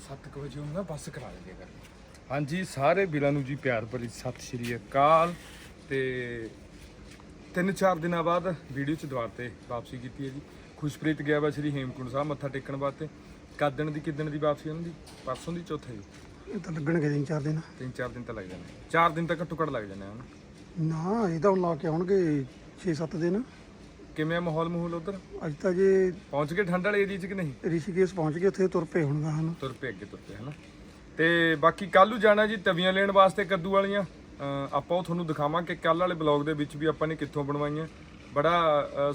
7 ਵਜੇ ਉਹਨਾਂ ਬੱਸ ਕਰਾ ਦਿੰਦੇ ਕਰ ਹਾਂਜੀ ਸਾਰੇ ਵੀਰਾਂ ਨੂੰ ਜੀ ਪਿਆਰ ਭਰੀ ਸਤਿ ਸ਼੍ਰੀ ਅਕਾਲ। ਤੇ ਤਿੰਨ ਚਾਰ ਦਿਨਾਂ ਬਾਅਦ ਵੀਡੀਓ ਚ ਦੁਆਰ ਤੇ ਵਾਪਸੀ ਕੀਤੀ ਹੈ ਜੀ। ਖੁਸ਼ਪ੍ਰੀਤ ਗਿਆ ਵਾ ਸ਼੍ਰੀ ਹੇਮਕੁੰਡ ਸਾਹਿਬ ਮੱਥਾ ਟੇਕਣ ਵਾਸਤੇ। ਕਦਣ ਦੀ ਕਿਦਣ ਦੀ ਵਾਪਸੀ ਉਹਨਾਂ ਦੀ? ਪਰਸੋਂ ਦੀ ਚੌਥੇ ਦੀ? ਇਹ ਤਾਂ ਲੱਗਣਗੇ ਤਿੰਨ ਚਾਰ ਦਿਨ। ਤਿੰਨ ਚਾਰ ਦਿਨ ਤਾਂ ਲੱਗ ਜਾਂਦੇ ਚਾਰ ਦਿਨ ਤਾਂ ਘੱਟੋ ਘੱਟ ਲੱਗ ਜਾਂਦੇ ਹਨ ਨਾ। ਇਹ ਤਾਂ ਹੁਣ ਲਾ ਕੇ ਆਉਣਗੇ 6-7 ਦਿਨ। ਕਿਵੇਂ ਆ ਮਾਹੌਲ ਮਹੂਲ ਉਧਰ? ਅੱਜ ਤਾਂ ਜੇ ਪਹੁੰਚ ਗਏ ਠੰਡ ਵਾਲੇ ਏਰੀਆ ਚ ਕਿ ਨਹੀਂ? ਰਿਸ਼ੀਕੇਸ਼ ਪਹੁੰਚ ਗਏ ਉੱਥੇ ਤੁਰ ਪਏ ਹੋਣਗਾ ਹਨ। ਤੁਰ ਪਏ ਅੱਗੇ ਤੁਰ ਪਏ ਹਨਾ। ਤੇ ਬਾਕੀ ਕੱਲ ਨੂੰ ਜਾਣਾ ਜੀ ਤਵੀਆਂ ਲੈਣ ਵਾਸਤੇ ਕੱਦੂ ਵਾਲੀਆਂ। ਆਪਾਂ ਉਹ ਤੁਹਾਨੂੰ ਦਿਖਾਵਾਂਗੇ। ਕੱਲ ਵਾਲੇ ਬਲੌਗ ਦੇ ਵਿੱਚ ਵੀ ਆਪਾਂ ਨੇ ਕਿੱਥੋਂ ਬਣਵਾਈਆਂ। ਬੜਾ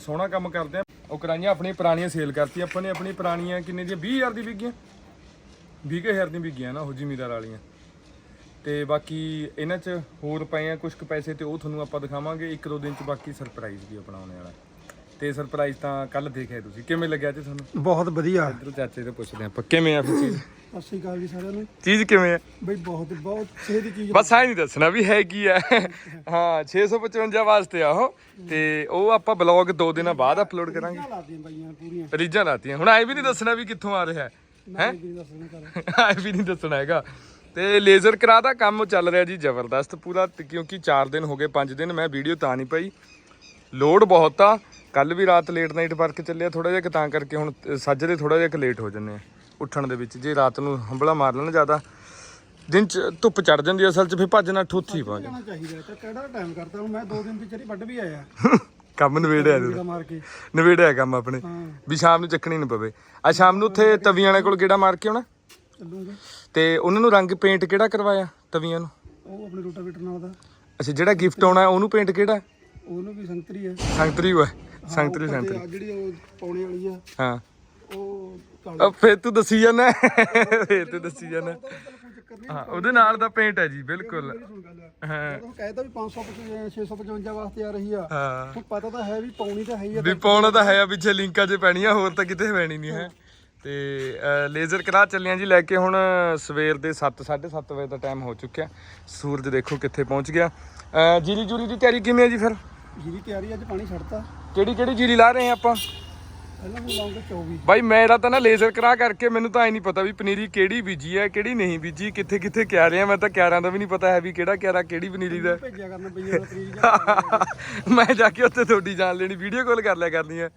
ਸੋਹਣਾ ਕੰਮ ਕਰਦੇ ਆ। ਉਹ ਕਰਾਈਆਂ ਆਪਣੀਆਂ ਪੁਰਾਣੀਆਂ ਸੇਲ ਕਰਤੀ ਆਪਾਂ ਨੇ ਆਪਣੀ ਪੁਰਾਣੀਆਂ। ਕਿੰਨੇ ਦੀਆਂ? 20000 ਦੀ ਵਿਕੀਆਂ। 20000 ਦੀਆਂ ਵਿਕੀਆਂ ਨਾ ਉਹ ਜ਼ਿਮੀਦਾਰ ਵਾਲੀਆਂ। ਤੇ ਬਾਕੀ ਇਹਨਾਂ 'ਚ ਹੋਰ ਪਏ ਆ ਕੁਝ ਕੁ ਪੈਸੇ ਤੇ ਉਹ ਤੁਹਾਨੂੰ ਆਪਾਂ ਦਿਖਾਵਾਂਗੇ। ਇੱਕ ਦੋ ਦਿਨ 'ਚ ਬਾਕੀ ਸਰਪ੍ਰਾਈਜ਼ ਵੀ ਅਪਣਾਉਣੇ ਵਾਲਾ। ਤੇ ਸਰਪ੍ਰਾਈਜ਼ ਤਾਂ ਕੱਲ ਦੇਖਿਆ ਤੁਸੀਂ। ਕਿਵੇਂ ਲੱਗਿਆ ਤੇ ਤੁਹਾਨੂੰ? ਬਹੁਤ ਵਧੀਆ। ਇੱਧਰ ਚਾਚੇ ਤੋਂ ਪੁੱਛਦੇ ਆਪਾਂ ਕਿਵੇਂ ਆ ਫਿਰ ਚੀਜ਼? ਸਤਿ ਸ਼੍ਰੀ ਅਕਾਲ ਜੀ ਸਾਰਿਆਂ ਨੂੰ। ਚੀਜ਼ ਕਿਵੇਂ ਆ? ਬਈ ਬਹੁਤ ਬਹੁਤ ਸਿਹਤ ਦੀ ਚੀਜ਼। ਬਸ ਆਈ ਨਹੀਂ ਦੱਸਣਾ ਵੀ ਹੈ ਕੀ ਆ। ਹਾਂ 655 ਵਾਸਤੇ ਆ ਉਹ। ਤੇ ਉਹ ਆਪਾਂ ਬਲੌਗ ਦੋ ਦਿਨਾਂ ਬਾਅਦ ਅਪਲੋਡ ਕਰਾਂਗੇ। ਲਾਦੀਆਂ ਬਾਈਆਂ ਪੂਰੀਆਂ। ਰੀਜਾਂ ਲਾਤੀਆਂ। ਹੁਣ ਆਏ ਵੀ ਨਹੀਂ ਦੱਸਣਾ ਵੀ ਕਿੱਥੋਂ ਆ ਰਿਹਾ। ਕਰ ਆਏ ਵੀ ਨਹੀਂ ਦੱਸਣਾ ਹੈਗਾ। ਤੇ ਲੇਜ਼ਰ ਕਰਾ ਦਾ ਕੰਮ ਚੱਲ ਰਿਹਾ ਜੀ ਜ਼ਬਰਦਸਤ ਪੂਰਾ। ਕਿਉਂਕਿ 4 ਦਿਨ ਹੋ ਗਏ 5 ਦਿਨ ਮੈਂ ਵੀਡੀਓ ਤਾਂ ਨਹੀਂ ਪਾਈ। ਲੋਡ ਬਹੁਤ ਆ। ਕੱਲ ਵੀ ਰਾਤ ਲੇਟ ਨਾਈਟ ਵਰਕ ਚੱਲਿਆ ਥੋੜਾ ਜਿਹਾ ਤਾਂ ਕਰਕੇ ਹੁਣ ਸੱਜਰੇ ਥੋੜਾ ਜਿਹਾ ਲੇਟ ਹੋ ਜੰਨੇ ਆ ਉੱਠਣ ਦੇ ਵਿੱਚ ਜੇ ਰਾਤ ਨੂੰ ਹੰਬਲਾ ਮਾਰ ਲੈਣ ਜ਼ਿਆਦਾ। ਦਿਨ ਚ ਧੁੱਪ ਚੜ ਜਾਂਦੀ ਅਸਲ ਚ ਫਿਰ ਭੱਜਣਾ ਠੋਥੀ ਪਾ ਜਾਣਾ ਚਾਹੀਦਾ ਤਾਂ ਕਿਹੜਾ ਟਾਈਮ ਕਰਤਾ ਹੁਣ ਮੈਂ ਦੋ ਦਿਨ ਦੀ ਚਰੀ ਵੱਢ ਵੀ ਆਇਆ। ਕੰਮ ਨਵੇੜਿਆ ਕੇ। ਨਵੇੜਿਆ ਕੰਮ ਆਪਣੇ। ਵੀ ਸ਼ਾਮ ਨੂੰ ਚੱਕਣੀ ਨਾ ਪਵੇ। ਆ ਸ਼ਾਮ ਨੂੰ ਉੱਥੇ ਤਵੀਆਂ ਵਾਲੇ ਕੋਲ ਗੇੜਾ ਮਾਰ ਕੇ ਆਉਣਾ। ਤੇ ਉਹਨਾਂ ਨੂੰ ਰੰਗ ਪੇਂਟ ਕਿਹੜਾ ਕਰਵਾਇਆ ਤਵੀਆਂ ਨੂੰ? ਉਹ ਆਪਣੇ ਰੋਟਾਵੇਟਰ ਨਾਲ ਦਾ। ਅੱਛਾ ਜਿਹੜਾ ਗਿਫਟ ਆਉਣਾ ਉਹਨੂੰ ਪੇਂਟ ਕਿਹੜਾ? ਉਹਨੂੰ ਵੀ ਸੰਗਤਰੀ ਹੈ ਸੰਗਤਰੀ ਹੋਇਆ। ਸੰਗਤਰੀ ਸੰਗਤਰੀ ਆਹ ਜਿਹੜੀ ਉਹ ਪਾਉਣੇ ਵਾਲੀ ਆ। ਹਾਂ। ਉਹ ਕਾਲੀ ਆ ਫੇਰ ਤੂੰ ਦੱਸੀ ਜਾਂਦਾ ਫੇਰ ਤੂੰ ਦੱਸੀ ਕੋਈ ਚੱਕਰ ਨਹੀਂ ਹਾਂ ਉਹਦੇ ਨਾਲ ਦਾ ਪੇਂਟ ਹੈ ਜੀ ਬਿਲਕੁਲ। ਮੇਰੀ ਸੁਣ ਗੱਲ ਹਾਂ। ਉਹ ਕਹਿੰਦਾ ਵੀ 500 655 ਵਾਸਤੇ ਆ ਰਹੀ ਆ। ਹਾਂ। ਹੁਣ ਪਤਾ ਤਾਂ ਹੈ ਵੀ ਪਾਉਣੀ ਤਾਂ ਹੈ ਹੀ ਆ ਵੀ ਪਾਉਣਾ ਤਾਂ ਹੈ ਆ ਪਿੱਛੇ ਲਿੰਕਾਂ 'ਚ ਪੈਣੀ ਆ ਹੋਰ ਤਾਂ ਕਿਤੇ ਪੈਣੀ ਨਹੀਂ ਹੈ। ਤੇ ਲੇਜ਼ਰ ਕਰਾ ਚੱਲਿਆ ਜੀ ਲੈ ਕੇ ਹੁਣ ਸਵੇਰ ਦੇ 7 7:30 ਵਜੇ ਦਾ ਟਾਈਮ ਹੋ ਚੁੱਕਿਆ। ਸੂਰਜ ਦੇਖੋ ਕਿੱਥੇ ਪਹੁੰਚ ਗਿਆ। ਜੀਰੀ ਜੂਰੀ ਦੀ ਤਿਆਰੀ ਕਿਵੇਂ ਹੈ ਜੀ ਫਿਰ? ਜੀਰੀ ਤਿਆਰੀ ਅੱਜ ਪਾਣੀ ਛੱਡਤਾ। ਕਿਹੜੀ ਕਿਹੜੀ ਜੀਰੀ ਲਾ ਰਹੇ ਆ ਆਪਾਂ? ਪਹਿਲਾਂ ਹੁਣ ਲਾਉਂਗੇ 24 ਬਾਈ ਮੇਰਾ ਤਾਂ ਨਾ ਲੇਜ਼ਰ ਕਰਾ ਕਰਕੇ ਮੈਨੂੰ ਤਾਂ ਐ ਨਹੀਂ ਪਤਾ ਵੀ ਪਨੀਰੀ ਕਿਹੜੀ ਬੀਜੀ ਹੈ ਕਿਹੜੀ ਨਹੀਂ ਬੀਜੀ ਕਿੱਥੇ ਕਿੱਥੇ ਕਿਆ ਰਿਹਾ ਮੈਂ ਤਾਂ ਕਿਆਰਾਂ ਦਾ ਵੀ ਨਹੀਂ ਪਤਾ ਹੈ ਵੀ ਕਿਹੜਾ ਕਿਆਰਾ ਕਿਹੜੀ ਪਨੀਰੀ ਦਾ ਭੇਜਿਆ ਕਰਨਾ ਪਈਆਂ ਦਾ ਤਰੀਕ ਜਾ ਮੈਂ ਜਾ ਕੇ ਉੱਥੇ ਤੁਹਾਡੀ ਜਾਣ ਲੈਣੀ ਵੀਡੀਓ ਕਾਲ ਕਰ ਲਿਆ ਕਰਨੀ ਹੈ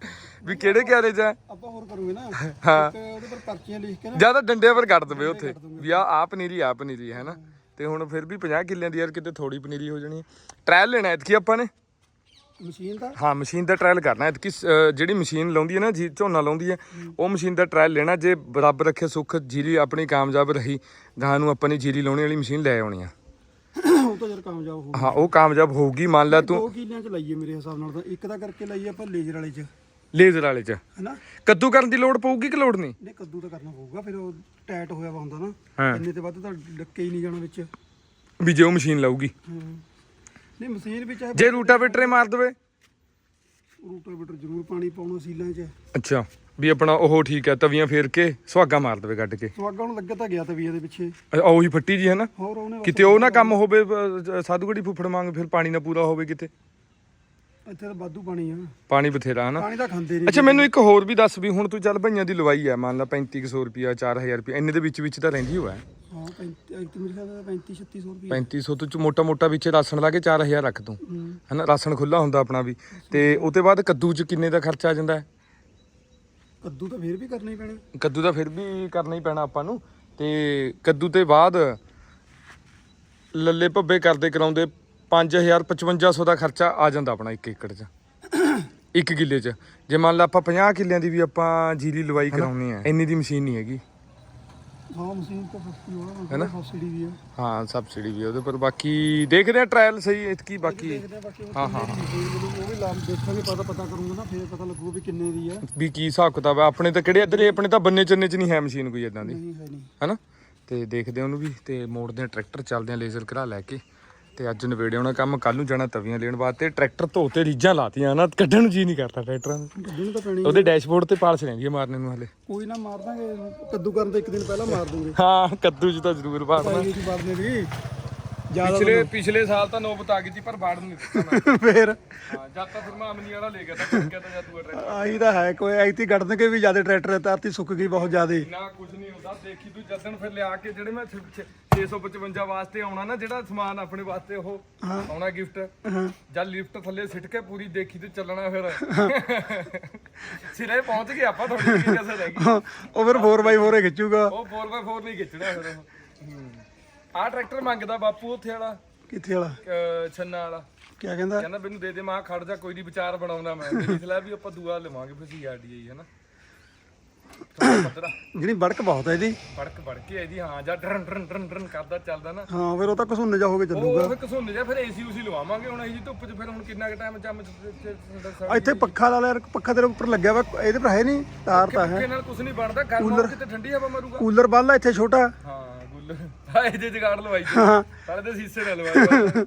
ਵੀ ਕਿਹੜੇ ਕਿਆਰੇ 'ਚ ਹੈ। ਆਪਾਂ ਹੋਰ ਕਰੂਗੇ ਨਾ। ਹਾਂ। ਉਹਦੇ ਪਰ ਪਰਚੀਆਂ ਲਿਖ ਕੇ ਨਾ ਜਾਂ ਤਾਂ ਡੰਡੇ ਪਰ ਕੱਢ ਦਵੇ ਉੱਥੇ ਵੀ ਆ ਆ ਪਨੀਰੀ ਆ ਪਨੀਰੀ ਹੈ ਨਾ। ਤੇ ਹੁਣ ਫਿਰ ਵੀ 50 ਕਿੱਲਿਆਂ ਦੀ ਯਾਰ ਕਿਤੇ ਥੋੜੀ ਪਨੀਰੀ ਹੋ ਜਾਣੀ ਟ੍ਰਾਇਲ ਲੈਣਾ ਐਤਕੀ ਆਪਾਂ ਨੇ। ਮਸ਼ੀਨ ਦਾ? ਹਾਂ ਮਸ਼ੀਨ ਦਾ ਟ੍ਰਾਇਲ ਕਰਨਾ ਐਤਕੀ ਅਹ, ਜਿਹੜੀ ਮਸ਼ੀਨ ਲਾਉਂਦੀ ਹੈ ਨਾ ਜੀ ਝੋਨਾ ਲਾਉਂਦੀ ਹੈ ਉਹ ਮਸ਼ੀਨ ਦਾ ਟ੍ਰਾਇਲ ਲੈਣਾ ਜੇ ਰੱਬ ਰੱਖੇ ਸੁੱਖ ਜੀਰੀ ਆਪਣੀ ਕਾਮਯਾਬ ਰਹੀ ਗਾਂ ਨੂੰ ਆਪਾਂ ਨੇ ਜੀਰੀ ਲਾਉਣੀ ਵਾਲੀ ਮਸ਼ੀਨ ਲੈ ਆਉਣੀ ਆ। ਉਹ ਤਾਂ ਜਰ ਕਾਮਯਾਬ ਹੋ ਹਾਂ ਉਹ ਕਾਮਯਾਬ ਹੋਊਗੀ ਮੰਨ ਲੈ ਤੂੰ। ਦੋ ਕਿੱਲਿਆਂ ਚ ਲਾਈਏ ਮੇਰੇ ਹਿਸਾਬ ਨਾਲ ਤਾਂ ਇੱਕ ਦਾ ਕਰਕੇ ਲਾਈਏ ਆਪਾਂ ਲੇਜ਼ਰ ਵਾਲੇ ਚ। ਲੇਜ਼ਰ ਵਾਲੇ 'ਚ। ਹੈਨਾ? ਕੱਦੂ ਕਰਨ ਦੀ ਲੋੜ ਪਊਗੀ ਕਿ ਲੋੜ ਨਹੀਂ? ਨਹੀਂ ਕੱਦੂ ਤਾਂ ਕਰਨਾ ਪਊਗਾ ਫਿਰ ਉਹ ਟਾਈਟ ਹੋਇਆ ਹੁੰਦਾ ਨਾ। ਹਾਂ। ਇੰਨੇ ਤੇ ਵੱਧ ਤਾਂ ਡੱਕੇ ਹੀ ਨਹੀਂ ਜਾਣਾ ਵਿੱਚ। ਵੀ ਜੇ ਉਹ ਮਸ਼ੀਨ ਲਾਊਗੀ। ਹਾਂ। ਨਹੀਂ ਮਸ਼ੀਨ ਵਿੱਚ ਹੈ ਜੇ ਰੂਟਾਵੇਟਰੇ ਮਾਰ ਦਵੇ। ਰੂਟਾਵੇਟਰ ਜ਼ਰੂਰ ਪਾਣੀ ਪਾਉਣਾ ਸੀਲਾਂ 'ਚ। ਅੱਛਾ ਵੀ ਆਪਣਾ ਉਹ ਠੀਕ ਹੈ ਤਵੀਆਂ ਫੇਰ ਕੇ ਸੁਹਾਗਾ ਮਾਰ ਦਵੇ ਕੱਢ ਕੇ। ਸਵਾਗਾ ਨੂੰ ਲੱਗਾ ਤਾਂ ਗਿਆ ਤਵੀਆ ਦੇ ਪਿੱਛੇ। ਅੱਛਾ, ਉਹੀ ਫੱਟੀ ਜੀ ਹੈ ਨਾ? ਹੋਰ ਉਹਨੇ ਬਸ ਕਿਤੇ ਉਹ ਨਾ ਕੰਮ ਹੋਵੇ ਅਹ, ਸਾਧੂਗੜੀ ਫੁੱਫੜ ਮੰਗ ਫਿਰ ਪਾਣੀ ਨਾ ਪੂਰਾ ਹੋਵੇ ਕਿਤੇ। ਇੱਥੇ ਤਾਂ ਵਾਧੂ ਪਾਣੀ ਆ। ਪਾਣੀ ਬਥੇਰਾ ਹਨਾ? ਪਾਣੀ ਤਾਂ ਖਾਂਦੇ ਨਹੀਂ ਅੱਛਾ ਮੈਨੂੰ ਇੱਕ ਹੋਰ ਵੀ ਦੱਸ ਵੀ ਹੁਣ ਤੂੰ ਚੱਲ ਭਈਆਂ ਦੀ ਲਵਾਈ ਆ ਮੰਨ ਲਾ 3500 ਰੁਪਿਆ 4000 ਰੁਪਿਆ ਇੰਨੇ ਦੇ ਵਿੱਚ ਵਿੱਚ ਤਾਂ ਰਹਿੰਦੀ ਹੋਇਆ ਹਾਂ 35 ਇੱਕ ਮੇਰੇ ਖਿਆਲ ਨਾਲ 35 3600 ਰੁਪਏ 3500 ਤੋਂ ਚ ਮੋਟਾ ਮੋਟਾ ਵਿੱਚ ਰਾਸ਼ਨ ਲਾ ਕੇ 4000 ਰੱਖ ਤੂੰ। ਹੂੰ। ਹਨਾ ਰਾਸ਼ਨ ਖੁੱਲਾ ਹੁੰਦਾ ਆਪਣਾ ਵੀ। ਤੇ ਉਹ ਤੋਂ ਬਾਅਦ ਕੱਦੂ ਚ ਕਿੰਨੇ ਦਾ ਖਰਚਾ ਆ ਜਾਂਦਾ? ਹੈ ਕੱਦੂ ਤਾਂ ਫੇਰ ਵੀ ਕਰਨਾ ਹੀ ਪੈਣਾ। ਕੱਦੂ ਦਾ ਫਿਰ ਵੀ ਕਰਨਾ ਹੀ ਪੈਣਾ ਆਪਾਂ ਨੂੰ। ਤੇ ਕੱਦੂ ਤੇ ਬਾਅਦ ਲੱਲੇ ਭੱਬੇ ਕਰਦੇ ਕਰਾਉਂਦੇ 5000 5500 ਦਾ ਖਰਚਾ ਆ ਜਾਂਦਾ ਆਪਣਾ 1 ਏਕੜ 'ਚ। ਇੱਕ ਕਿੱਲੇ 'ਚ। ਜੇ ਮੰਨ ਲਾ ਆਪਾਂ 50 ਕਿੱਲਿਆਂ ਦੀ ਵੀ ਆਪਾਂ ਜੀਰੀ ਲਵਾਈ ਕਰਾਉਣੀ ਹੈ ਇੰਨੀ ਦੀ ਮਸ਼ੀਨ ਨਹੀਂ ਹੈਗੀ। ਹਾਂ ਮਸ਼ੀਨ ਤਾਂ ਸਸਤੀ ਹੋਣਾ ਹੈਨਾ? ਸਬਸਿਡੀ ਵੀ ਆ। ਹਾਂ ਸਬਸਿਡੀ ਵੀ ਉਹਦੇ ਪਰ ਬਾਕੀ ਦੇਖਦੇ ਆ ਟ੍ਰਾਇਲ ਸਹੀ ਇਤਕੀ ਬਾਕੀ? ਦੇਖਦੇ ਆ ਬਾਕੀ ਉਹ ਹਾਂ, ਕਿੰਨੇ ਦੀ ਮਸ਼ੀਨ ਮਿਲੂਗੀ, ਉਹ ਵੀ ਲਾਮ ਦੇਖਾਂਗੇ ਪਤਾ ਪਤਾ ਕਰੂੰਗਾ ਨਾ ਫੇਰ ਪਤਾ ਲੱਗੂ ਵੀ ਕਿੰਨੇ ਦੀ ਆ। ਵੀ ਕੀ ਹਿਸਾਬ ਕਿਤਾਬ ਹੈ ਆਪਣੇ ਤਾਂ ਕਿਹੜੇ ਇੱਧਰ ਇਹ ਆਪਣੇ ਤਾਂ ਬੰਨੇ ਚੰਨੇ 'ਚ ਨਹੀਂ ਹੈ ਮਸ਼ੀਨ ਕੋਈ ਇਦਾਂ ਦੀ। ਨਹੀਂ ਹੈ ਨਹੀਂ। ਹੈਨਾ ਤੇ ਦੇਖਦੇ ਆ ਉਹਨੂੰ ਵੀ ਤੇ ਮੋੜਦੇ ਆ ਟਰੈਕਟਰ ਚੱਲਦੇ ਆ ਲੇਜ਼ਰ ਕਰਾ ਲੈ ਕੇ। ਤੇ ਅੱਜ ਨਵੇੜੇ ਆਉਣਾ ਕੰਮ ਕੱਲ ਨੂੰ ਜਾਣਾ ਤਵੀਆਂ ਲੈਣ ਵਾਸਤੇ। ਟਰੈਕਟਰ ਧੋਤੇ ਰੀਜਾਂ ਲਾਤੀਆਂ ਨਾ ਕੱਢਣ ਨੂੰ ਜੀ ਨਹੀਂ ਕਰਦਾ ਟਰੈਕਟਰਾਂ ਨੂੰ ਕੱਢਣ ਤਾਂ ਪੈਣੀ ਉਹਦੇ ਡੈਸ਼ਬੋਰਡ ਤੇ ਪਾਲਸ ਰਹਿੰਦੀ ਹੈ ਮਾਰਨੇ ਨੂੰ ਹਲੇ। ਕੋਈ ਨਾ ਮਾਰ ਦਾਂਗੇ। ਕੱਦੂ ਕਰਨ ਤੋਂ ਇੱਕ ਦਿਨ ਪਹਿਲਾਂ ਮਾਰ ਦੂੰਗੇ। ਹਾਂ ਕੱਦੂ 'ਚ ਤਾਂ ਜ਼ਰੂਰ ਪਾਣੀ ਚ ਵੜਨੇ ਦੀ। ਪਿਛਲੇ ਪਿਛਲੇ ਸਾਲ ਤਾਂ ਨੋਬਤ ਆ ਗਈ ਸੀ ਪਰ ਬਾੜ ਨਹੀਂ ਦਿੱਤਾ ਫੇਰ? ਹਾਂ ਜਦ ਤਾਂ ਫਿਰ ਮੈਂ ਅਮਨੀ ਵਾਲਾ ਲੈ ਗਿਆ ਤਾਂ ਕਿਹਾ ਤਾਂ ਜਦ ਤੂੰ ਟਰੈਕਟਰ ਆਹੀ ਤਾਂ ਹੈ ਕੋਈ ਐਤੀ ਕੱਢਣ ਕੇ ਵੀ ਜ਼ਿਆਦਾ ਟਰੈਕਟਰ ਧਰਤੀ ਸੁੱਕ ਗਈ ਬਹੁਤ ਜ਼ਿਆਦਾ। ਨਾ ਕੁਝ ਨਹੀਂ ਹੁੰਦਾ ਦੇਖੀ ਤੂੰ ਜਦਨ ਫਿਰ ਲਿਆ ਕੇ ਜਿਹੜੇ ਮੈਂ 655 ਵਾਸਤੇ ਆਉਣਾ ਨਾ ਜਿਹੜਾ ਸਮਾਨ ਆਪਣੇ ਵਾਸਤੇ ਉਹ ਆਉਣਾ ਗਿਫਟ ਜਦ ਲਿਫਟ ਥੱਲੇ ਸਿੱਟ ਕੇ ਪੂਰੀ ਦੇਖੀ ਤੇ ਚੱਲਣਾ ਫਿਰ। ਸਿਰੇ ਪਹੁੰਚ ਗਏ ਆਪਾਂ ਥੋੜੀ ਜਿਹੀ ਕਸਰ ਰਹਿ ਗਈ ਉਹ ਫਿਰ 4x4 ਹੀ ਖਿੱਚੂਗਾ। ਉਹ 4x4 ਨਹੀਂ ਖਿੱਚਣਾ ਫਿਰ ਉਹ। ਆਹ ਟਰੈਕਟਰ ਮੰਗਦਾ ਬਾਪੂ ਉੱਥੇ ਵਾਲਾ ਕਿੱਥੇ ਵਾਲਾ ਅਹ ਛੰਨਾ ਵਾਲਾ ਕੀ ਕਹਿੰਦਾ ਕਹਿੰਦਾ ਮੈਨੂੰ ਦੇ ਦੇ ਮਾਂ ਖੜ ਜਾ ਕੋਈ ਨਹੀਂ ਵਿਚਾਰ ਬਣਾਉਣਾ ਮੈਂ ਮੇਰੀ ਸਲਾਹ ਵੀ ਆਪਾਂ ਦੂਆ ਲਵਾਂਗੇ ਫਿਰ ਸੀਆਰਡੀਆਈ ਹੈ ਨਾ ਥੋੜਾ ਪਤਰਾ ਜਿਹੜੀ ਬੜਕ ਬਹੁਤ ਹੈ ਇਹਦੀ ਫੜਕ ਫੜ ਕੇ ਇਹਦੀ ਹਾਂ ਜਾਂ ਡਰਨ ਡਰਨ ਡਰਨ ਡਰਨ ਕਰਦਾ ਚੱਲਦਾ ਨਾ ਹਾਂ ਫਿਰ ਉਹ ਤਾਂ ਘਸੁੰਨ ਜਾ ਹੋ ਕੇ ਚੱਲੂਗਾ ਉਹ ਫਿਰ ਜਾ ਫਿਰ ਏਸੀ ਉਸੀ ਲਵਾਵਾਂਗੇ ਹੁਣ ਇਹ ਜੀ ਧੁੱਪ 'ਚ ਫਿਰ ਹੁਣ ਕਿੰਨਾ ਕੁ ਟਾਈਮ ਚੰਮ ਆ ਇੱਥੇ ਪੱਖਾ ਲਾ ਲਿਆ ਪੱਖਾ ਤੇਰੇ ਉੱਪਰ ਲੱਗਿਆ ਵਾ ਇਹਦੇ ਪਰ ਹੈ ਨਹੀਂ ਤਾਰ ਤਾਂ ਹੈ ਪੱਖੇ ਨਾਲ ਕੁਝ ਨਹੀਂ ਬਣਦਾ ਗਰਮ ਹੋ ਕਿਤੇ ਠੰਡੀ ਹਵਾ ਮਾਰੂਗਾ ਕੂਲਰ ਬੰਨ ਲਾ ਇੱਥੇ ਛੋਟਾ ਹਾਂ ਹਾਂ ਇਹ ਜੇ ਜਗਾੜ ਲਵਾਈ ਹਾਂ ਸਾਲੇ ਦੇ ਸੀਸੇ ਨਾਲ ਲਵਾਈ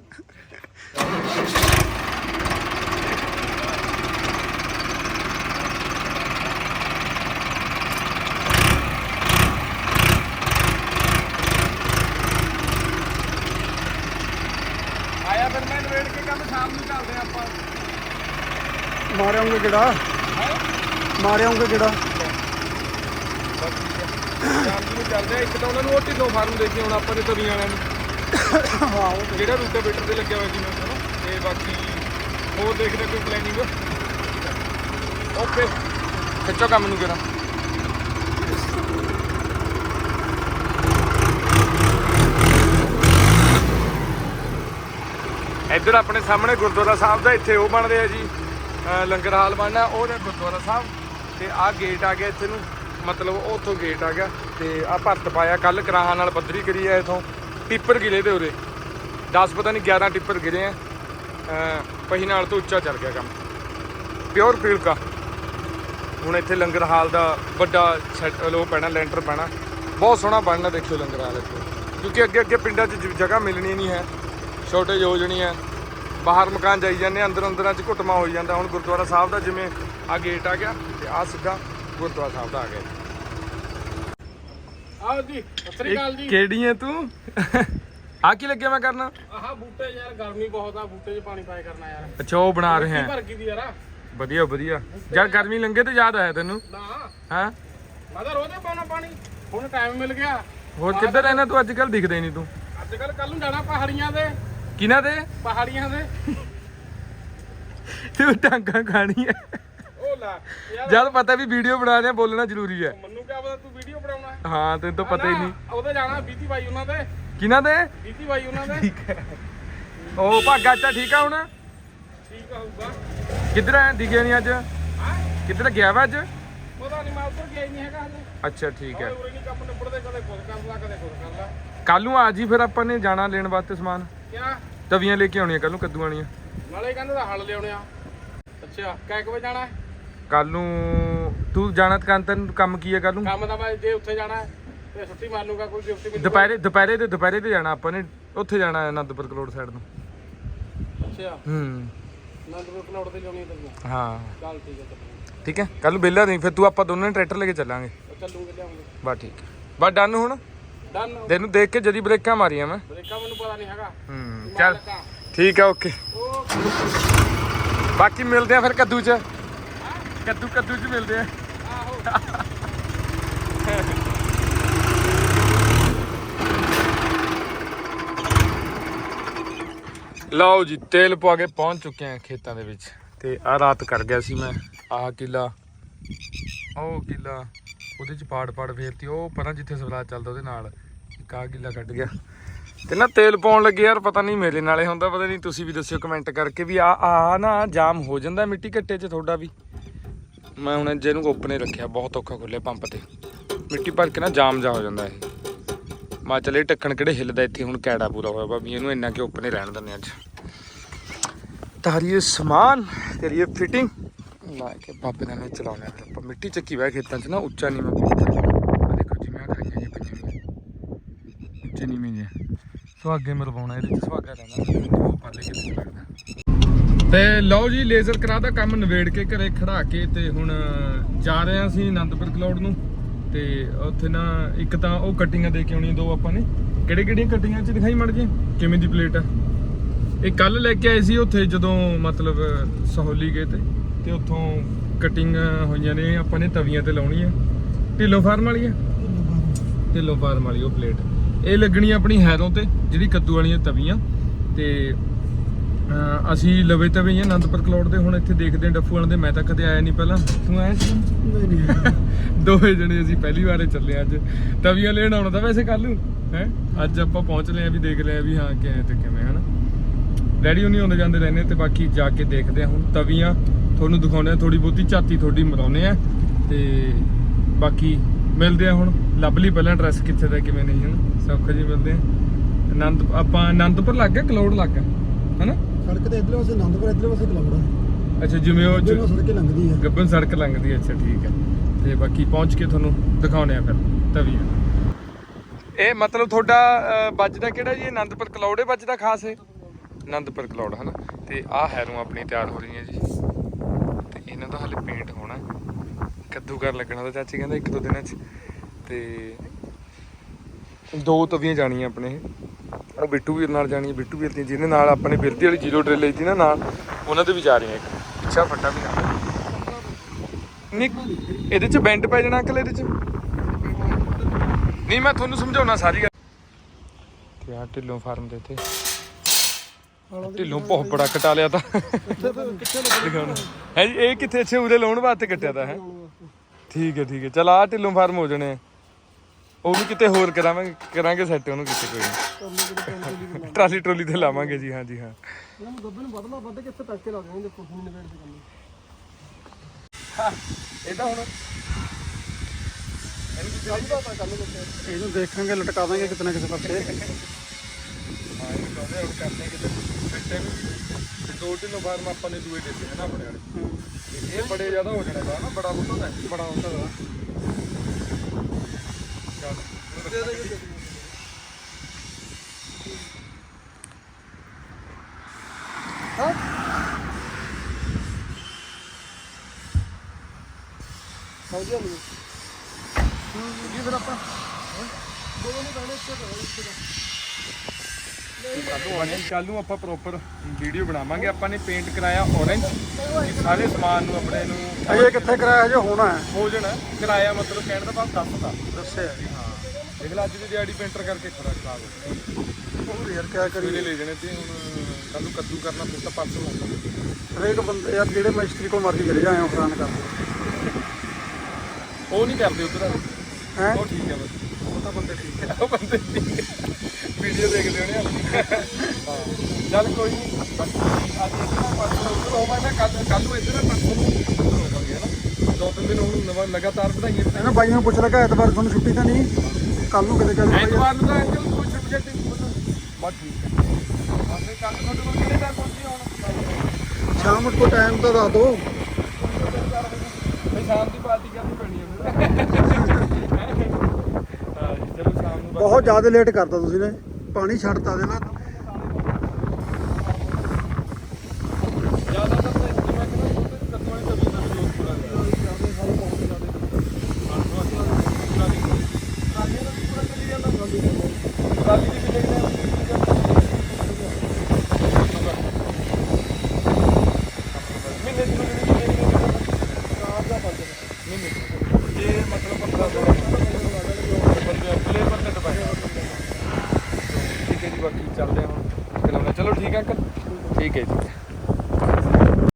ਆਇਆ ਫਿਰ ਮੈਂ ਨਵੇੜ ਕੇ ਕੰਮ ਸ਼ਾਮ ਨੂੰ ਚੱਲਦੇ ਆਂ ਆਪਾਂ ਮਾਰਿਆਉਂਗੇ ਜਿਹੜਾ ਮਾਰਿਆਉਂਗੇ ਜਿਹੜਾ ਸ਼ਾਮ ਨੂੰ ਚੱਲਦੇ ਆ, ਇੱਕ ਤਾਂ ਉਹਨਾਂ ਨੂੰ ਉਹ ਢਿੱਲੋਂ ਫਾਰਮ ਦੇ ਕੇ ਹੁਣ ਆਪਾਂ ਨੇ ਤਵੀਆਂ ਵਾਲਿਆਂ ਨੂੰ। ਹਾਂ ਉਹ ਜਿਹੜਾ ਰੂਟੇ ਬੀਟਰ ਤੇ ਲੱਗਿਆ ਹੋਇਆ ਜੀ ਮੈਂ ਹਨਾ ਤੇ ਬਾਕੀ ਹੋਰ ਦੇਖਦੇ ਕੋਈ ਪਲੈਨਿੰਗ ਓਕੇ ਖਿੱਚੋ ਕੰਮ ਨੂੰ ਕਰਾਂ ਇੱਧਰ ਆਪਣੇ ਸਾਹਮਣੇ ਗੁਰਦੁਆਰਾ ਸਾਹਿਬ ਦਾ ਇੱਥੇ ਉਹ ਬਣ ਰਿਹਾ ਜੀ ਲੰਗਰ ਹਾਲ ਬਣਨਾ, ਉਹ ਨੇ ਗੁਰਦੁਆਰਾ ਸਾਹਿਬ, ਤੇ ਆਹ ਗੇਟ ਆ ਗਿਆ ਇੱਥੇ ਨੂੰ। ਮਤਲਬ ਉਹ ਉੱਥੋਂ ਗੇਟ ਆ ਗਿਆ ਤੇ ਆਹ ਭਰਤ ਪਾਇਆ। ਕੱਲ ਕਰਾਹਾਂ ਨਾਲ ਬੱਦਰੀ ਕਰੀ ਆ ਇਥੋਂ। ਟਿੱਪਰ ਗਿਰੇ ਦੇ ਉਰੇ। 10 ਪਤਾ ਨਹੀਂ 11 ਟਿੱਪਰ ਗਿਰੇ ਆ। ਅਹ ਪਹੀ ਨਾਲ ਤੋਂ ਉੱਚਾ ਚੱਲ ਗਿਆ ਕੰਮ। ਪਿਓਰ ਫੀਲ ਹੁਣ ਇੱਥੇ ਲੰਗਰ ਹਾਲ ਦਾ ਵੱਡਾ ਸੈਟ ਲੋ ਪੈਣਾ, ਲੈਂਟਰ ਪੈਣਾ। ਬਹੁਤ ਸੋਹਣਾ ਬਣਨਾ ਦੇਖਿਓ ਲੰਗਰ ਹਾਲ ਇੱਥੇ। ਕਿਉਂਕਿ ਅੱਗੇ ਅੱਗੇ ਪਿੰਡਾਂ 'ਚ ਜਗ੍ਹਾ ਮਿਲਣੀ ਨਹੀਂ ਹੈ। ਛੋਟੇ ਹੋ ਜਣੀ ਹੈ। ਬਾਹਰ ਮਕਾਨ ਜਾਈ ਜਾਂਦੇ ਅੰਦਰ ਅੰਦਰਾਂ 'ਚ ਘੁੱਟਮਾ ਹੋਈ ਜਾਂਦਾ। ਹੁਣ ਗੁਰਦੁਆਰਾ ਸਾਹਿਬ ਦਾ ਜਿਵੇਂ ਆ ਗੇਟ ਆ ਗਿਆ ਤੇ ਆ ਸਿੱਧਾ ਗੁਰਦੁਆਰਾ ਸਾਹਿਬ ਦਾ ਆ ਗਿਆ ਆਓ ਜੀ ਸਤਿ ਸ੍ਰੀ ਅਕਾਲ ਜੀ। ਕਿਹੜੀ ਹੈ ਤੂੰ? ਆ ਕੀ ਲੱਗਿਆ ਮੈਂ ਕਰਨਾ? ਆਹ ਬੂਟੇ ਯਾਰ ਗਰਮੀ ਬਹੁਤ ਆ ਬੂਟੇ 'ਚ ਪਾਣੀ ਪਾਏ ਕਰਨਾ ਯਾਰ। ਅੱਛਾ ਉਹ ਬਣਾ ਰਹੇ ਕੀ ਭਰ ਗਈ ਦੀ ਯਾਰ। ਵਧੀਆ ਵਧੀਆ। ਯਾਰ ਗਰਮੀ ਲੰਘੇ ਤੇ ਯਾਦ ਆਇਆ ਤੈਨੂੰ? ਨਾ। ਹਾਂ? ਮੈਂ ਤਾਂ ਰੋਜ਼ ਹੀ ਪਾਉਣਾ ਪਾਣੀ। ਹੁਣ ਟਾਈਮ ਮਿਲ ਗਿਆ। ਹੋਰ ਕਿੱਧਰ ਰਹਿਣਾ ਤੂੰ? ਅੱਜ ਕੱਲ ਦਿਖਦਾ ਹੀ ਨਹੀਂ ਤੂੰ। ਅੱਜ ਕੱਲ ਕੱਲ ਨੂੰ ਜਾਣਾ ਪਹਾੜੀਆਂ ਦੇ ਕਿਹਨਾਂ ਦੇ ਪਹਾੜੀਆਂ ਦੇ ਤੂੰ ਟਾਂਗਾ ਖਾਣੀ ਹੈ ਯਾਰ ਜਦ ਪਤਾ ਵੀ ਵੀਡੀਓ ਬਣਾ ਰਹੇ ਆ ਬੋਲਣਾ ਜ਼ਰੂਰੀ ਹੈ। ਮੈਨੂੰ ਕਿਆ ਪਤਾ ਤੂੰ ਵੀਡੀਓ ਬਣਾਉਣਾ ਹੈ? ਹਾਂ ਤੈਨੂੰ ਤਾਂ ਪਤਾ ਹੀ ਨਹੀਂ। ਉਹਦੇ ਜਾਣਾ ਬੀਤੀ ਬਾਈ ਉਹਨਾਂ ਦੇ। ਕਿਹਨਾਂ ਦੇ? ਬੀਤੀ ਬਾਈ ਉਹਨਾਂ ਦੇ। ਉਹ ਭਾਗਾ ਚਾ ਠੀਕ ਆ ਹੁਣ? ਠੀਕ ਹੋਊਗਾ। ਕਿੱਧਰ ਆ ਦਿਖਿਆ ਨਹੀਂ ਅੱਜ? ਹਾਂ? ਕਿੱਧਰ ਗਿਆ ਵਾ ਅੱਜ? ਪਤਾ ਨਹੀਂ ਮੈਂ ਉੱਧਰ ਗਿਆ ਹੀ ਨਹੀਂ ਹੈਗਾ ਹਲੇ ਅੱਛਾ ਠੀਕ ਹੈ। ਉਰੇ ਨਹੀਂ ਕੰਮ ਨਿਬੜਦੇ ਕਦੇ ਕੁਝ ਕਰ ਲਾ ਕਦੇ ਕੁਝ ਕਰ ਲਾ। ਕੱਲ ਨੂੰ ਆ ਜੀ ਫਿਰ ਆਪਾਂ ਨੇ ਜਾਣਾ ਲੈਣ ਵਾਸਤੇ ਸਮਾਨ। ਕਿਆ? ਤਵੀਆਂ ਲੈ ਕੇ ਆਉਣੀਆਂ ਕੱਲ ਨੂੰ ਕੱਦੂ ਵਾਲੀਆਂ। ਨਾਲੇ ਕਹਿੰਦੇ ਤਾਂ ਹਲ ਲਿਆਉਣੇ ਆ। ਅੱਛਾ ਕੈ ਕੁ ਵਜੇ ਜਾਣਾ ਹੈ? ਕੱਲ ਨੂੰ ਤੂੰ ਜਾਣਾ ਦੁਕਾਨ ਤੇ ਕੰਮ ਕੀ ਹੈ ਕੱਲ ਨੂੰ? ਕੰਮ ਤਾਂ ਮੈਂ ਜੇ ਉੱਥੇ ਜਾਣਾ ਹੈ, ਤੇ ਛੁੱਟੀ ਮਾਰ ਲੂਗਾ ਕੋਈ ਗਿਫਟ ਮਿਲ ਦੁਪਹਿਰੇ ਦੁਪਹਿਰੇ ਤੇ ਦੁਪਹਿਰੇ ਤੇ ਜਾਣਾ ਆਪਾਂ ਨੇ ਉੱਥੇ ਜਾਣਾ ਹੈ ਆਨੰਦਪੁਰ ਕਲੋੜ ਸਾਈਡ ਨੂੰ। ਅੱਛਾ। ਹੂੰ। ਨੰਦਪੁਰ ਪਲਾਟ ਤੇ ਲਿਆਉਣੀ ਤਾਂ ਹਾਂ। ਚੱਲ ਠੀਕ ਹੈ ਚੱਲ। ਠੀਕ ਹੈ? ਕੱਲ ਨੂੰ ਬੇਲਾ ਨਹੀਂ ਫਿਰ ਤੂੰ ਆਪਾਂ ਦੋਨੇ ਟਰੈਕਟਰ ਲੈ ਕੇ ਚੱਲਾਂਗੇ। ਚੱਲੂਗੇ ਲਿਆਉਂਗੇ। ਬਸ ਠੀਕ ਹੈ। ਬਸ ਡਨ ਹੁਣ? ਡਨ। ਤੈਨੂੰ ਦੇਖ ਕੇ ਜਦੀ ਬ੍ਰੇਕਾਂ ਮਾਰੀਆਂ ਮੈਂ। ਬ੍ਰੇਕਾਂ ਮੈਨੂੰ ਪਤਾ ਨਹੀਂ ਹੈਗਾ। ਹੂੰ ਚੱਲ। ਠੀਕ ਹੈ ਓਕੇ। ਉਹ ਬਾਕੀ ਮਿਲਦੇ ਆ ਫਿਰ ਕੱਦੂ 'ਚ। ਕੱਦੂ ਕੱਦੂ 'ਚ ਮਿਲਦੇ ਆ। ਆਹੋ ਲਓ ਜੀ, ਤੇਲ ਪਵਾ ਕੇ ਪਹੁੰਚ ਚੁੱਕੇ ਆ ਖੇਤਾਂ ਦੇ ਵਿੱਚ ਤੇ ਆ ਰਾਤ ਕਰ ਗਿਆ ਸੀ ਮੈਂ, ਆਹ ਕਿਲਾ, ਉਹ ਕਿਲਾ, ਉਹਦੇ ਚ ਪਾੜ ਪਾੜ ਫੇਰਤੀ, ਉਹ ਪਰਾਂ ਜਿੱਥੇ ਸਵਰਾਜ ਚੱਲਦਾ ਉਹਦੇ ਨਾਲ, ਇੱਕ ਆਹ ਕਿਲਾ ਕੱਟ ਗਿਆ। ਤੇ ਨਾ ਤੇਲ ਪਾਉਣ ਲੱਗੇ ਯਾਰ, ਪਤਾ ਨਹੀਂ ਮੇਰੇ ਨਾਲੇ ਹੁੰਦਾ, ਪਤਾ ਨਹੀਂ ਤੁਸੀਂ ਵੀ ਦੱਸਿਓ ਕਮੈਂਟ ਕਰਕੇ ਵੀ ਆ ਆ ਨਾ ਜਾਮ ਹੋ ਜਾਂਦਾ ਮਿੱਟੀ ਘੱਟੇ 'ਚ ਤੁਹਾਡਾ ਵੀ। ਮੈਂ ਹੁਣ ਜਿਹਨੂੰ ਓਪਨੇ ਰੱਖਿਆ, ਬਹੁਤ ਔਖਾ ਖੁੱਲਿਆ ਪੰਪ ਤੇ। ਮਿੱਟੀ ਭਰ ਕੇ ਨਾ ਜਾਮ ਜਾ ਹੋ ਜਾਂਦਾ ਇਹ। ਮਾ ਚਲੇ ਢੱਕਣ ਕਿਹੜੇ ਹਿੱਲਦਾ ਇੱਥੇ, ਹੁਣ ਕੈੜਾ ਪੂਰਾ ਹੋਇਆ ਭਾਬੀ, ਇਹਨੂੰ ਇੰਨਾ ਕਿ ਓਪਨ ਹੀ ਰਹਿਣ ਦਿੰਦੇ ਅੱਜ। ਤਾਰੀਏ ਸਮਾਨ, ਕਰੀਏ ਫਿਟਿੰਗ ਲਾ ਕੇ ਬਾਬੇ ਦਾ ਨੇ ਚਲਾਉਣਾ ਫਿਰ ਆਪਾਂ ਮਿੱਟੀ ਚੱਕੀ ਬੈ ਖੇਤਾਂ 'ਚ ਨਾ, ਉੱਚਾ ਨਹੀਂ ਮੈਂ ਦੇਖੋ ਜਿਵੇਂ ਆਹ ਖਾਈਆਂ ਜੀ ਪਈਆਂ ਉੱਚੇ ਨਹੀਂ ਮੈਂ ਸੁਹਾਗੇ ਮਰਵਾਉਣਾ ਇਹਦੇ 'ਚ, ਸੁਹਾਗਾ ਰਹਿਣਾ ਉਹ ਪਾਲੇ ਕਿਤੇ ਲੱਗਦਾ ਤੇ ਲਓ ਜੀ ਲੇਜ਼ਰ ਕਰਾ ਦਾ ਕੰਮ ਨਵੇੜ ਕੇ ਘਰੇ ਖੜਾ ਕੇ ਤੇ ਹੁਣ ਜਾ ਰਹੇ ਹਾਂ ਅਸੀਂ ਆਨੰਦਪੁਰ ਕਲੌੜ ਨੂੰ। ਤੇ ਉੱਥੇ ਨਾ ਇੱਕ ਤਾਂ ਉਹ ਕਟਿੰਗਾਂ ਦੇ ਕੇ ਆਉਣੀਆਂ ਦੋ ਆਪਾਂ ਨੇ। ਕਿਹੜੇ ਕਿਹੜੀਆਂ ਕਟਿੰਗਾਂ ਚ ਦਿਖਾਈ ਮੜ ਜੀ? ਕਿਵੇਂ ਦੀ ਪਲੇਟ ਆ? ਇਹ ਕੱਲ ਲੈ ਕੇ ਆਏ ਸੀ ਉੱਥੇ ਜਦੋਂ ਮਤਲਬ ਸਹੌਲੀ ਗਏ ਤੇ। ਤੇ ਉੱਥੋਂ ਕਟਿੰਗ ਹੋਈਆਂ ਨੇ, ਆਪਾਂ ਨੇ ਤਵੀਆਂ ਤੇ ਲਾਉਣੀਆਂ ਢਿੱਲੋਂ ਫਾਰਮ ਵਾਲੀ ਆ? ਢਿੱਲੋਂ ਫਾਰਮ ਵਾਲੀ ਉਹ ਪਲੇਟ ਇਹ ਲੱਗਣੀ ਆਪਣੀ ਹੈਰੋਂ ਤੇ, ਜਿਹੜੀ ਕੱਦੂ ਵਾਲੀਆਂ ਤਵੀਆਂ। ਤੇ ਅਸੀਂ ਲਵੇ ਤਵੇ ਹੀ ਆ ਆਨੰਦਪੁਰ ਕਲੌੜ ਦੇ ਹੁਣ ਇੱਥੇ ਦੇਖਦੇ ਡੱਫੂ ਵਾਲੇ ਦੇ ਮੈਂ ਤਾਂ ਕਦੇ ਆਇਆ ਨਹੀਂ ਪਹਿਲਾਂ। ਤੂੰ ਆਇਆ ਸੀ? ਨਹੀਂ। ਨਹੀਂ ਦੋਵੇਂ ਜਣੇ ਅਸੀਂ ਪਹਿਲੀ ਵਾਰੇ ਚੱਲੇ ਅੱਜ। ਤਵੀਆਂ ਲੈਣ ਆਉਣਾ ਤਾਂ ਵੈਸੇ ਕੱਲ ਨੂੰ ਹੈ? ਅੱਜ ਆਪਾਂ ਪਹੁੰਚ ਲਏ ਆ ਵੀ ਦੇਖ ਲਿਆ ਵੀ ਹਾਂ ਕਿਵੇਂ ਤੇ ਕਿਵੇਂ ਹਨਾ? ਡੈਡੀ ਹੁਣੀ ਆਉਂਦੇ ਜਾਂਦੇ ਰਹਿੰਦੇ ਤੇ ਬਾਕੀ ਜਾ ਕੇ ਦੇਖਦੇ ਆ ਹੁਣ ਤਵੀਆਂ। ਤੁਹਾਨੂੰ ਦਿਖਾਉਂਦੇ ਆ ਥੋੜੀ ਬਹੁਤੀ ਝਾਤੀ ਤੁਹਾਡੀ ਮਰਾਉਨੇ ਆ ਤੇ ਬਾਕੀ ਮਿਲਦੇ ਆ ਹੁਣ। ਲੱਭ ਲਈ ਪਹਿਲਾਂ ਐਡਰੈਸ ਕਿੱਥੇ ਦਾ ਕਿਵੇਂ ਨਹੀਂ ਹਨਾ? ਸੌਖਾ ਜੀ ਮਿਲਦੇ ਆ ਆਨੰਦ ਆਪਾਂ ਆਨੰਦਪੁਰ ਲੱਗ ਗਿਆ ਕਲੌੜ ਲੱਗ ਗਿਆ ਹਨਾ? ਸੜਕ ਤੇ ਇਧਰ ਪਾਸੇ ਆਨੰਦਪੁਰ ਇਧਰ ਪਾਸੇ ਕਲਾਉੜਾ ਅੱਛਾ ਜਿਵੇਂ ਉਹ ਜ- ਸੜਕ ਹੀ ਲੰਘਦੀ ਹੈ। ਗੱਬਨ ਸੜਕ ਲੰਘਦੀ ਹੈ। ਅੱਛਾ ਠੀਕ ਹੈ। ਤੇ ਬਾਕੀ ਪਹੁੰਚ ਕੇ ਤੁਹਾਨੂੰ ਦਿਖਾਉਣੇ ਆ ਫਿਰ। ਤਵੀਆਂ ਇਹ ਮਤਲਬ ਤੁਹਾਡਾ ਵੱਜਦਾ ਕਿਹੜਾ ਜੀ? ਆਨੰਦਪੁਰ ਕਲੌੜੇ ਵੱਜਦਾ ਖਾਸ ਇਹ? ਆਨੰਦਪੁਰ ਕਲੌੜ ਹਨਾ? ਤੇ ਆਹ ਹੈਰੋਂ ਆਪਣੀ ਤਿਆਰ ਹੋ ਰਹੀਆਂ ਜੀ। ਤੇ ਇਹਨਾਂ ਦਾ ਹਲੇ ਪੇਂਟ ਹੋਣਾ। ਹੈ। ਕੱਦੂਕਰ ਲੱਗਣਾ ਤਾਂ ਚਾਚੀ ਕਹਿੰਦਾ ਇੱਕ ਦੋ ਦਿਨਾਂ 'ਚ। ਤੇ ਦੋ ਤਵੀਆਂ ਜਾਣੀਆਂ ਆਪਣੇ। ਇਹ। ਉਹ ਬਿੱਟੂ ਵੀਰ ਨਾਲ ਜਾਣੀ ਬਿੱਟੂ ਵੀਰ ਦੀ, ਜਿਹਦੇ ਨਾਲ ਆਪਣੇ ਬਿਰਦੀ ਵਾਲੀ ਜ਼ੀਰੋ ਡਰਿਲ ਲਈ ਸੀ ਨਾ ਨਾਲ, ਉਹਨਾਂ ਦੇ ਵੀ ਜਾ ਰਹੀਆਂ ਇੱਕ। ਪਿੱਛਾ ਫੱਟਾ ਵੀ ਨਾਲ ਨਹੀਂ, ਇਹਦੇ ਚ ਬੈਂਡ ਪੈ ਜਾਣਾ ਅੰਕਲ ਇਹਦੇ ਚ? ਨਹੀਂ, ਮੈਂ ਤੁਹਾਨੂੰ ਸਮਝਾਉਣਾ ਸਾਰੀ ਗੱਲ। ਤੇ ਆ ਢਿੱਲੋਂ ਫਾਰਮ ਦੇ ਤੇ? ਢਿੱਲੋਂ ਬਹੁਤ ਬੜਾ ਕਟਾ ਲਿਆ ਤਾਂ। ਕਿੱਥੇ ਕਿੱਥੇ ਦਿਖਾਉਣਾ ਹੈ ਜੀ, ਇਹ ਕਿੱਥੇ, ਅੱਛੇ ਉਹਦੇ ਲਾਉਣ ਵਾਸਤੇ ਕੱਟਿਆ ਤਾਂ, ਹੈ? ਠੀਕ ਹੈ ਠੀਕ ਹੈ। ਚਲ ਆ ਢਿੱਲੋਂ ਫਾਰਮ ਹੋ ਜਾਣੇ ਆ। ਉਹਨੂੰ ਕਿਤੇ ਹੋਰ ਕਰਾਵਾਂਗੇ ਕਰਾਂਗੇ ਸੈੱਟ ਉਹਨੂੰ ਕਿਤੇ ਕੋਈ ਨਹੀਂ। ਟਰਾਲੀ ਟਰੋਲੀ ਤੇ ਲਾਵਾਂਗੇ ਜੀ ਹਾਂ ਜੀ ਹਾਂ। ਇਹਨਾਂ ਨੂੰ ਗੱਬੇ ਨੂੰ ਬਦਲਾ ਵੱਧ ਕੇ ਇੱਥੇ ਪੈਕੇ ਲਾ ਦੇਣੇ ਦੇਖੋ ਹੁਣ ਨਿਬੇੜ ਦੇ ਕੰਮ। ਇਹ ਤਾਂ ਹੁਣ ਇਹਨੂੰ ਦੇਖਾਂਗੇ ਲਟਕਾ ਦਾਂਗੇ ਕਿਤੇ ਨਾ ਕਿਸੇ ਪਾਸੇ। ਹਾਂ ਇਹ ਕਹਿੰਦੇ ਹੁਣ ਕਰਦੇ ਕਿਤੇ। ਫਿੱਟੇ ਵੀ ਤੇ ਦੋ ਢਿੱਲੋਂ ਫਾਰਮ ਆਪਾਂ ਨੇ ਦੂਏ ਦਿੱਤੇ ਹੈ ਨਾ ਆਪਣੇ ਵਾਲੇ। ਇਹ ਬੜੇ ਜ਼ਿਆਦਾ ਹੋ ਜਾਣੇ ਦਾ ਨਾ ਬੜਾ ਹੁੰਦਾ ਹੈ ਬੜਾ ਹੁੰਦਾ ਫਿਰ ਆਪਾਂ ਨੂੰ ਇੱਥੇ ਕਰੋ ਇੱਥੇ ਕੱਲ ਨੂੰ ਆਪਾਂ ਪ੍ਰੋਪਰ ਵੀਡੀਓ ਬਣਾਵਾਂਗੇ। ਆਪਾਂ ਨੇ ਪੇਂਟ ਕਰਾਇਆ orange ਸਾਰੇ ਸਮਾਨ ਨੂੰ ਆਪਣੇ ਨੂੰ ਅਜੇ ਕਿੱਥੇ ਕਰਾਇਆ? ਜੇ ਹੋਣਾ ਹੈ। ਹੋ ਜਾਣਾ। ਕਿਰਾਇਆ ਮਤਲਬ ਕਹਿਣ ਦਾ ਭਾਵ ਦੱਸਦਾ ਦੱਸਿਆ। ਹਾਂ ਦੇਖ ਲੈ ਅੱਜ ਦੀ ਦਿਹਾੜੀ ਪੇਂਟਰ ਕਰਕੇ ਖੜਾ ਖਰਾਬ ਹੋ ਗਿਆ ਉਹ ਯਾਰ ਕਿਆ ਕਰੀਏ। ਲੈ ਜਾਣੇ ਤੇ ਹੁਣ ਕੱਲ ਨੂੰ ਕੱਦੂ ਕਰਨਾ ਫਿਰ ਤਾਂ ਪਰਸੋਂ ਹੋਊਗਾ ਹਰੇਕ ਬੰਦੇ ਯਾਰ ਜਿਹੜੇ ਮਿਸਤਰੀ ਕੋਲ ਮਰਜ਼ੀ ਚਲੇ ਜਾਏ ਹੈਰਾਨ ਕਰਦੇ। ਉਹ ਨਹੀਂ ਕਰਦੇ ਉਧਰ ਹੈ? ਉਹ ਠੀਕ ਹੈ ਬਸ। ਉਹ ਤਾਂ ਬੰਦੇ ਠੀਕ ਹੈ। ਉਹ ਬੰਦੇ ਵੀਡੀਓ ਦੇਖਦੇ ਹੋਣੇ ਆ ਹਾਂ। ਚੱਲ ਕੋਈ ਨਹੀਂ। ਅੱਜ ਇੱਧਰ ਪਰਸੋਂ ਉੱਧਰ ਹੋਵਾਂਗੇ ਕੱਲ ਕੱਲ ਨੂੰ ਇੱਧਰ ਪਰਸੋਂ ਨੂੰ ਉੱਧਰ ਹੋਵਾਂਗੇ ਹਨਾ ਦੋ ਤਿੰਨ ਦਿਨ ਹੁਣ ਨਵਾਂ ਲਗਾਤਾਰ ਵਧਾਈਆਂ ਇਹਨਾਂ ਬਾਈਆਂ ਨੂੰ ਪੁੱਛ ਲਗਾ ਐਤਵਾਰ ਤੁਹਾਨੂੰ ਛੁੱਟੀ ਤਾਂ ਨਹੀਂ? ਕੱਲ ਨੂੰ ਕਿਤੇ ਚੱਲ ਐਤਵਾਰ ਨੂੰ ਤਾਂ ਅੰਕਲ ਕੋਈ ਛੁੱਟੀ ਛੱਟੀ ਬਸ ਠੀਕ ਹੈ। ਆਪਣੇ ਕੱਲ ਤੁਹਾਡੇ ਕੋਲ ਕਿਹੜੇ ਟਾਈਮ ਪਹੁੰਚੀ ਹੁਣ? ਸ਼ਾਮ ਨੂੰ ਟਾਈਮ ਤਾਂ ਦੱਸ ਦਿਓ। ਸ਼ਾਮ ਦੀ ਪਾਰਟੀ ਕਰਨੀ ਪੈਣੀ ਹੈ ਜੀ ਬਹੁਤ ਜ਼ਿਆਦਾ ਲੇਟ ਕਰਤਾ ਤੁਸੀਂ ਨੇ। ਪਾਣੀ ਛੱਡਤਾ ਦੇ